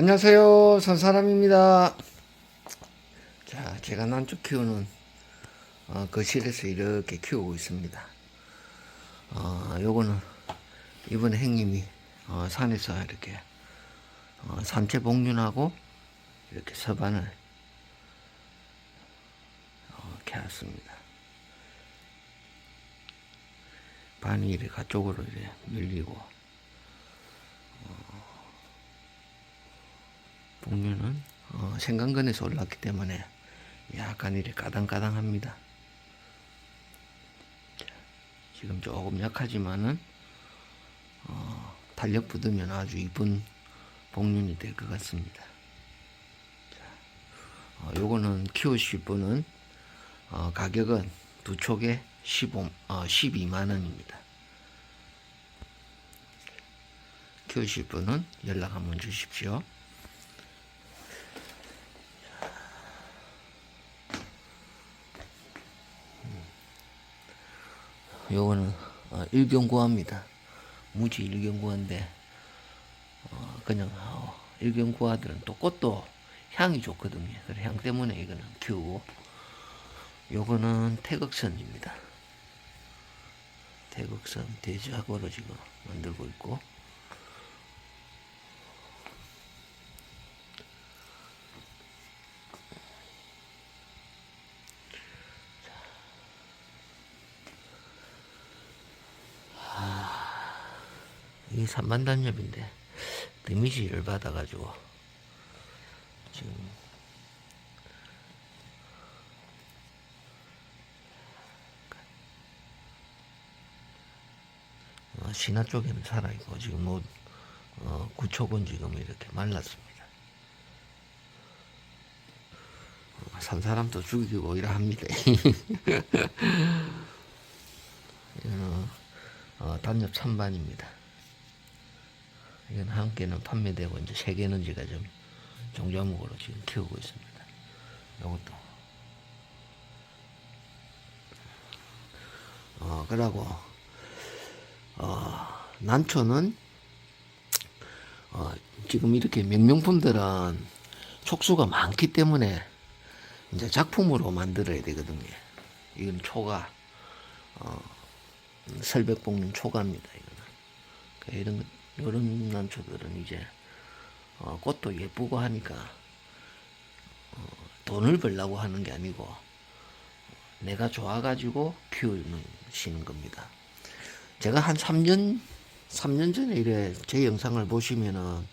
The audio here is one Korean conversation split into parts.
안녕하세요. 선사람입니다. 자, 제가 난초 키우는 어, 거실에서 이렇게 키우고 있습니다. 어, 요거는 이번에 형님이 어, 산에서 이렇게 어, 산채 복륜하고 이렇게 서반을 어, 캐왔습니다. 반이 이렇게 가쪽으로 이렇게 밀리고 복류는 어, 생강근에서 올랐기 때문에 약간 이렇게 까당까당합니다. 자, 지금 조금 약하지만은 어, 탄력 붙으면 아주 이쁜 복륜이 될 것 같습니다. 자, 어, 요거는 키우실 분은 어, 가격은 두 촉에 15, 어, 12만 원입니다. 키우실 분은 연락 한번 주십시오. 요거는 어, 일경구화입니다. 무지 일경구화인데 어, 그냥 어, 일경구화들은 또 꽃도 향이 좋거든요. 그래 향 때문에 이거는 키우고 요거는 태극선입니다. 태극선 대지학으로 지금 만들고 있고 이게 삼반단엽인데 데미지 열 받아가지고 지금 어, 신화 쪽에는 살아있고 지금 뭐 어, 구촉은 지금 이렇게 말랐습니다. 어, 산 사람도 죽이고 이라 합니다. 이거는 어, 단엽 찬반입니다. 이건 한 개는 판매되고 이제 세 개는 제가 좀 종자목으로 지금 키우고 있습니다. 이것도 어 그러고 어 난초는 어 지금 이렇게 명명품들은 촉수가 많기 때문에 이제 작품으로 만들어야 되거든요. 이건 초가 어 설백봉륜 초가입니다. 이거는 그러니까 이런 것 이런 난초들은 이제 어, 꽃도 예쁘고 하니까 어, 돈을 벌려고 하는 게 아니고 내가 좋아가지고 키우는 시는 겁니다. 제가 한 3년 3년 전에 이래 제 영상을 보시면은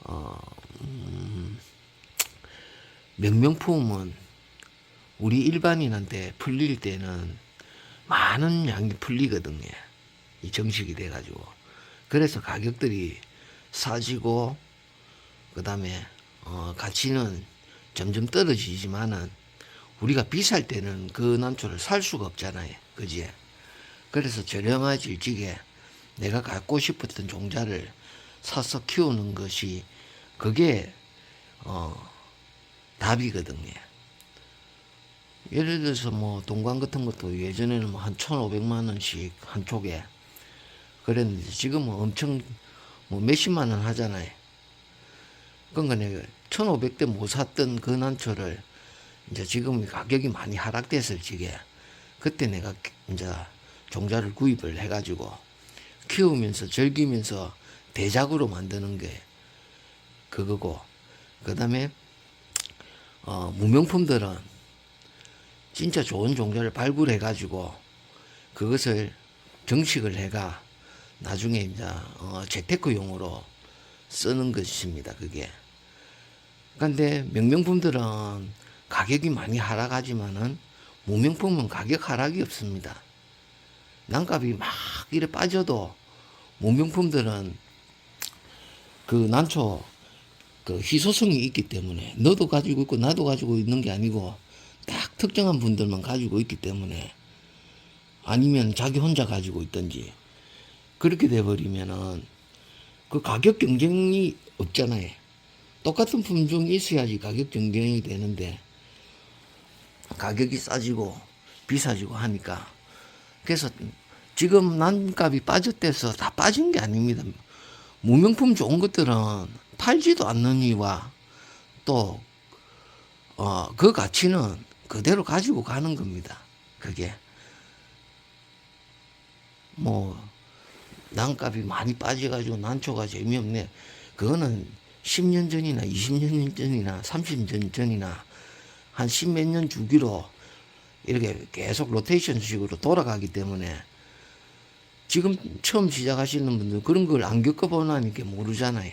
어, 음, 명명품은 우리 일반인한테 풀릴 때는 많은 양이 풀리거든요. 이 정식이 돼가지고. 그래서 가격들이 싸지고 그다음에 어, 가치는 점점 떨어지지만은 우리가 비쌀 때는 그 난초를 살 수가 없잖아요. 그지? 그래서 저렴하지 일찍에 내가 갖고 싶었던 종자를 사서 키우는 것이 그게 어, 답이거든요. 예를 들어서 뭐 동관 같은 것도 예전에는 뭐 한 1,500만 원씩 한 촉에 그랬는데 지금은 엄청 뭐 몇십만 원 하잖아요. 그러니까 내가 1,500대 못 샀던 그 난초를 이제 지금 가격이 많이 하락됐을 적에 그때 내가 이제 종자를 구입을 해가지고 키우면서 즐기면서 대작으로 만드는 게 그거고 그 다음에 어, 무명품들은 진짜 좋은 종자를 발굴해가지고 그것을 정식을 해가 나중에 이제 어, 재테크용으로 쓰는 것입니다. 그게. 그런데 명명품들은 가격이 많이 하락하지만은 무명품은 가격 하락이 없습니다. 난값이 막 이래 빠져도 무명품들은 그 난초 그 희소성이 있기 때문에 너도 가지고 있고 나도 가지고 있는 게 아니고 딱 특정한 분들만 가지고 있기 때문에 아니면 자기 혼자 가지고 있든지 그렇게 돼버리면은 그 가격 경쟁이 없잖아요. 똑같은 품종이 있어야지 가격 경쟁이 되는데 가격이 싸지고 비싸지고 하니까 그래서 지금 난값이 빠졌대서 다 빠진 게 아닙니다. 무명품 좋은 것들은 팔지도 않느니와 또 어, 그 가치는 그대로 가지고 가는 겁니다. 그게 뭐 난값이 많이 빠져가지고 난초가 재미없네. 그거는 10년 전이나 20년 전이나 30년 전이나 한 십 몇 년 주기로 이렇게 계속 로테이션 식으로 돌아가기 때문에 지금 처음 시작하시는 분들 그런 걸 안 겪어보나니까 모르잖아요.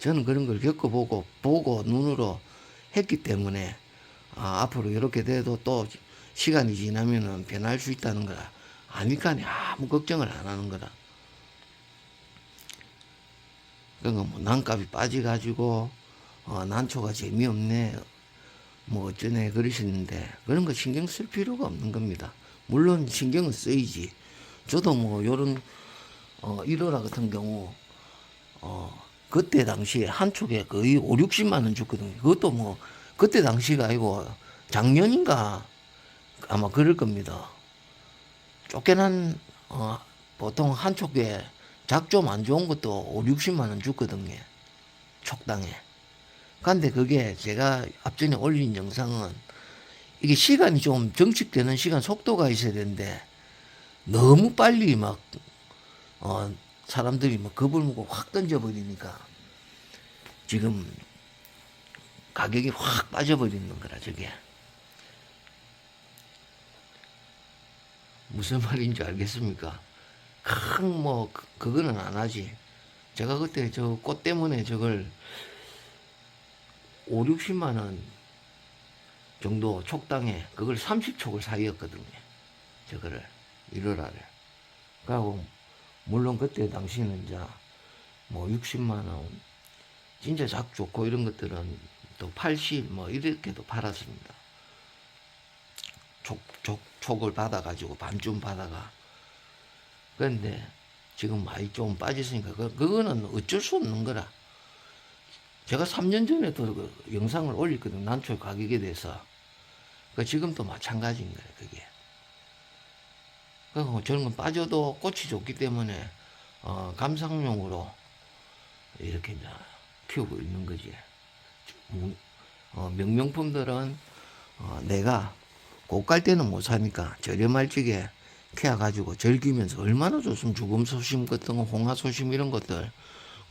저는 그런 걸 겪어보고 보고 눈으로 했기 때문에 아, 앞으로 이렇게 돼도 또 시간이 지나면은 변할 수 있다는 거라 아니까 아무 걱정을 안 하는 거라. 그러니까 뭐 난값이 빠져가지고 어, 난초가 재미없네 뭐 어쩌네 그러시는데 그런 거 신경 쓸 필요가 없는 겁니다. 물론 신경은 쓰이지. 저도 뭐 요런 어 1호라 같은 경우 어 그때 당시에 한 촉에 거의 5, 60만 원 줬거든요. 그것도 뭐 그때 당시가 아니고 작년인가 아마 그럴 겁니다. 쫓겨난 어 보통 한 촉에 작 좀 안 좋은 것도 5, 60만 원 줬거든요. 촉당에. 근데 그게 제가 앞전에 올린 영상은 이게 시간이 좀 정식되는 시간 속도가 있어야 되는데 너무 빨리 막, 어, 사람들이 막 겁을 먹고 확 던져버리니까 지금 가격이 확 빠져버리는 거라, 저게. 무슨 말인지 알겠습니까? 큰 뭐, 그- 그거는 안 하지. 제가 그때 저 꽃 때문에 저걸 5, 60만 원 정도 촉당에 그걸 30촉을 사이었거든요. 저거를 1월달에. 그하고 물론 그때 당시는 이제 뭐 60만 원 진짜 작 좋고 이런 것들은 또 80 뭐 이렇게도 팔았습니다. 촉, 촉, 촉을 받아가지고 반쯤 받아가. 그런데 지금 많이 좀 빠졌으니까 그, 그거는 어쩔 수 없는 거라. 제가 3년 전에도 그 영상을 올렸거든 난초 가격에 대해서. 그 지금도 마찬가지인 거예요, 그게. 그리고 저런 건 빠져도 꽃이 좋기 때문에 어, 감상용으로 이렇게 이제 키우고 있는 거지. 음, 어, 명명품들은 어, 내가 고갈 때는 못 사니까 저렴할 적에 캐가지고 즐기면서 얼마나 좋으면 죽음 소심 같은 거, 홍화 소심 이런 것들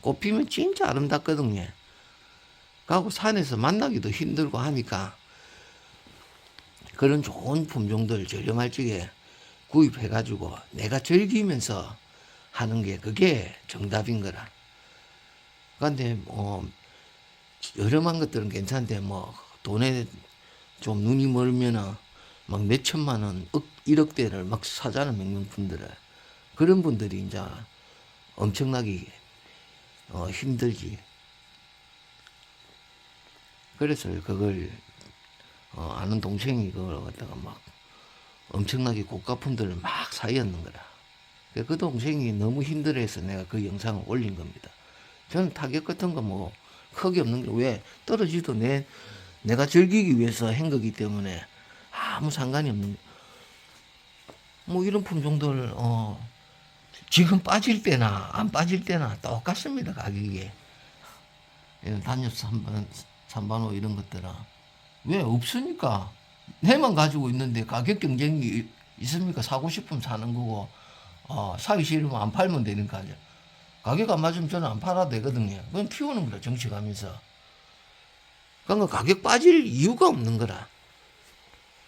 꽃 피면 진짜 아름답거든요. 가고 산에서 만나기도 힘들고 하니까 그런 좋은 품종들 저렴할 적에 구입해가지고 내가 즐기면서 하는 게 그게 정답인 거라. 근데 뭐 저렴한 것들은 괜찮은데 뭐 돈에 좀 눈이 멀면은 막 몇천만 원, 억, 일억대를 막 사잖아 명명품들을. 그런 분들이 이제 엄청나게 어, 힘들지. 그래서 그걸 어, 아는 동생이 그걸 갖다가 막 엄청나게 고가품들을 막 사였는 거라. 그그 동생이 너무 힘들어해서 내가 그 영상을 올린 겁니다. 저는 타격 같은 거 뭐 크게 없는 게 왜 떨어지도 내 내가 즐기기 위해서 한 거기 때문에 아무 상관이 없는 거. 뭐 이런 품종들 어 지금 빠질 때나 안 빠질 때나 똑같습니다 가격이. 단엽 3반, 3반호 이런 것들은 왜 없으니까 내만 가지고 있는데 가격 경쟁이 있습니까? 사고 싶으면 사는 거고 어, 사기 싫으면 안 팔면 되니까 가격 안 맞으면 저는 안 팔아도 되거든요. 그건 키우는 거라 정치 가면서. 그러니까 가격 빠질 이유가 없는 거라.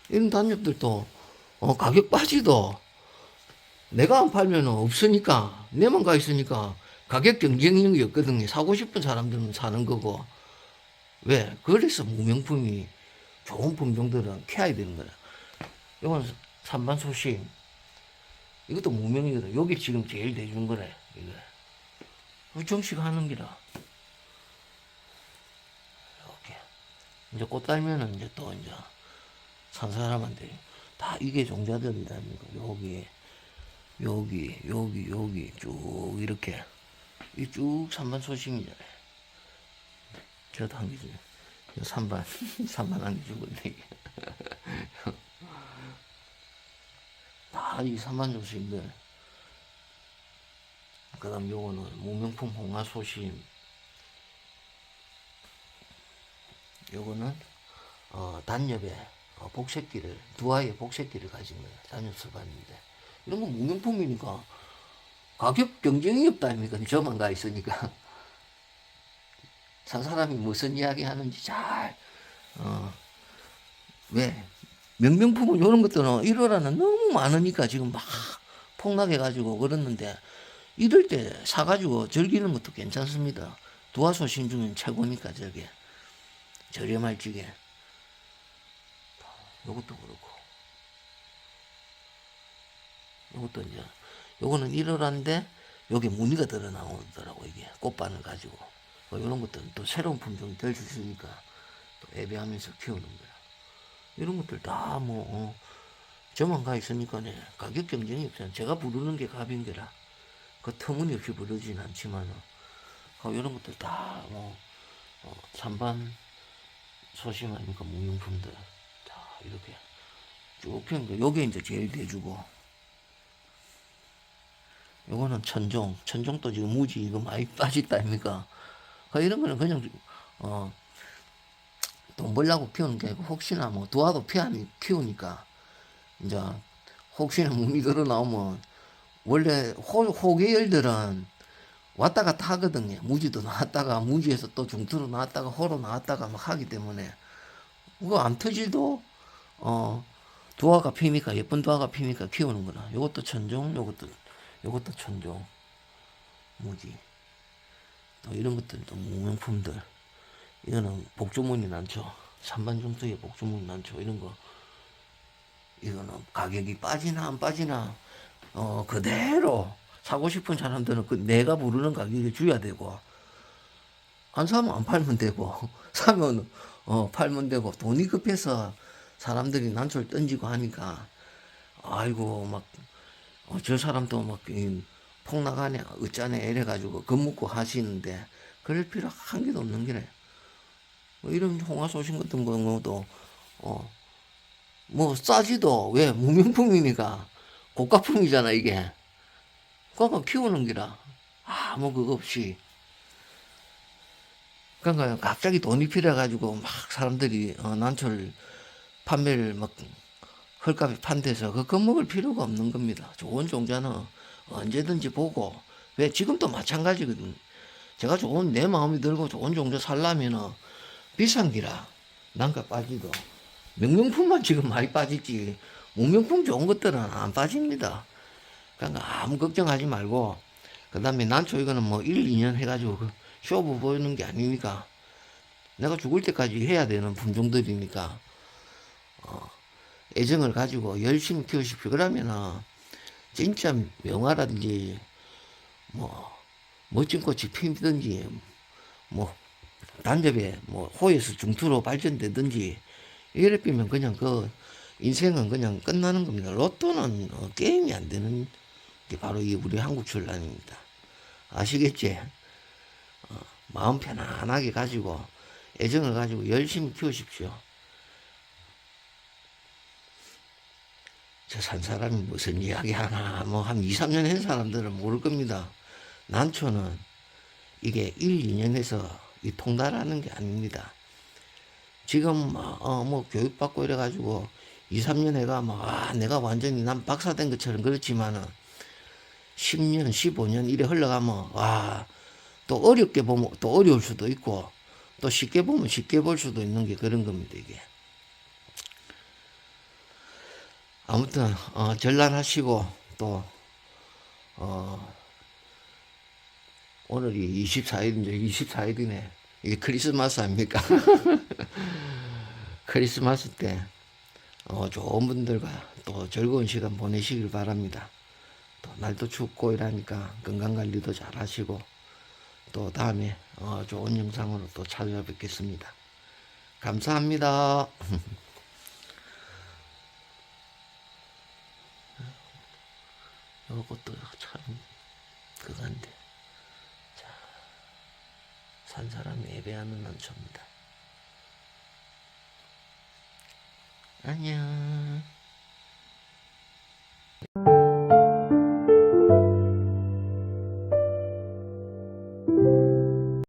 이런 단엽들도 어, 가격 빠지도 내가 안 팔면 없으니까 내만 가 있으니까 가격 경쟁력이 없거든요. 사고 싶은 사람들은 사는 거고 왜? 그래서 무명품이 좋은 품종들은 캐야 되는 거야. 이건 산반 소심. 이것도 무명이거든. 여기 지금 제일 대중 거래. 이거. 이거 정식 하는 기라. 이렇게. 이제 꽃 달면은 이제 또 이제 산 사람한테 다 이게 종자들이라니까. 여기, 여기, 여기, 여기 쭉 이렇게. 이쭉 산반 소심이잖아요. 저도 한 개. 이거 3반, 3반 한개 주거든요. 다이 3반 조심들. 그 다음 요거는 무명품 홍화 소심. 요거는 어, 단엽에 어, 복색기를 두 아이의 복색기를 가진 거예요. 단엽 서반인데 이런 건 무명품이니까 가격 경쟁이 없다 아닙니까? 저만 가 있으니까 산 사람이 무슨 이야기 하는지 잘 어, 왜 명명품은 이런 것들은 1월에는 너무 많으니까 지금 막 폭락해가지고 그랬는데 이럴 때 사가지고 즐기는 것도 괜찮습니다. 두화소 신 중엔 최고니까 저게 저렴할 적에 요것도 그렇고 요것도 이제 요거는 1월인데 여기 무늬가 드러 나오더라고 이게 꽃반을 가지고 뭐 이런 것들은 또 새로운 품종이 될 수 있으니까 또 애배하면서 키우는 거야. 이런 것들 다 뭐, 어, 저만 가 있으니까 네, 가격 경쟁이 없잖아. 제가 부르는 게 가빈게라. 그 터무니없이 부르진 않지만은, 어, 이런 것들 다 뭐, 어, 찬반 소심 아닙니까? 무용품들. 다 이렇게 쭉 피는 거. 요게 이제 제일 대주고. 요거는 천종. 천종도 지금 무지 이거 많이 빠졌다 아닙니까? 그 이런 거는 그냥, 어, 돈 벌려고 키우는 게 아니고 혹시나 뭐 두화도 피하니 키우니까 이제 혹시나 몸이 들어 나오면 원래 호, 호계열들은 왔다 갔다 하거든요. 무지도 나왔다가 무지에서 또 중투로 나왔다가 호로 나왔다가 막 하기 때문에 그거 안 터질도 어 두화가 피니까 예쁜 두화가 피니까 키우는 거라. 요것도 천종, 요것도 요것도 천종. 무지. 또 이런 것들도 무명품들. 이거는 복주머니 난초, 산반중투의 복주머니 난초. 이런 거. 이거는 가격이 빠지나 안 빠지나. 어 그대로 사고 싶은 사람들은 그 내가 부르는 가격에 줘야 되고. 안 사면 안 팔면 되고. 사면 어 팔면 되고. 돈이 급해서 사람들이 난초를 던지고 하니까 아이고 막 어, 저 사람도 막 이, 폭락하네 어쩌네 이래가지고 겁먹고 하시는데 그럴 필요 한 개도 없는 게래. 뭐 이런 홍화 소신 같은 경우도 어 뭐 싸지도 왜 무명품이니까 고가품이잖아 이게. 그러니까 키우는 기라. 아무 그거 없이. 그러니까 갑자기 돈이 필요해 가지고 막 사람들이 어, 난초를 판매를 막 헐값에 판대서 그 겁먹을 필요가 없는 겁니다. 좋은 종자는 언제든지 보고 왜 지금도 마찬가지거든. 제가 좋은 내 마음이 들고 좋은 종자 살려면은 비싼 기라 난가 빠지도 명명품만 지금 많이 빠지지 무명품 좋은 것들은 안 빠집니다. 그러니까 아무 걱정하지 말고 그 다음에 난초 이거는 뭐 1, 2년 해가지고 그 쇼부 보이는 게 아니니까 내가 죽을 때까지 해야 되는 품종들이니까 어, 애정을 가지고 열심히 키우십시오 그러면은 진짜 명화라든지 뭐 멋진 꽃이 피든지 뭐 단접에 뭐 호에서 중투로 발전되든지 이래 피면 그냥 그 인생은 그냥 끝나는 겁니다. 로또는 어, 게임이 안 되는 게 바로 이 우리 한국 출란입니다. 아시겠지? 어, 마음 편안하게 가지고 애정을 가지고 열심히 키우십시오. 저 산 사람이 무슨 이야기 하나 뭐 한 2, 3년 한 사람들은 모를 겁니다. 난초는 이게 1, 2년 해서 이 통달하는 게 아닙니다. 지금 어 뭐 교육받고 이래 가지고 2, 3년 해가 뭐 아, 내가 완전히 난 박사 된 것처럼 그렇지만은 10년, 15년 이래 흘러가면 와, 또 어렵게 보면 또 어려울 수도 있고 또 쉽게 보면 쉽게 볼 수도 있는 게 그런 겁니다, 이게. 아무튼 어, 전란하시고 또 어, 오늘이 24일인데 24일이네. 이게 크리스마스 아닙니까? 크리스마스 때 어, 좋은 분들과 또 즐거운 시간 보내시길 바랍니다. 또 날도 춥고 이러니까 건강 관리도 잘 하시고 또 다음에 어, 좋은 영상으로 또 찾아뵙겠습니다. 감사합니다. 이것도 참 그건데 자, 산 사람이 예배하는 난초입니다. 안녕.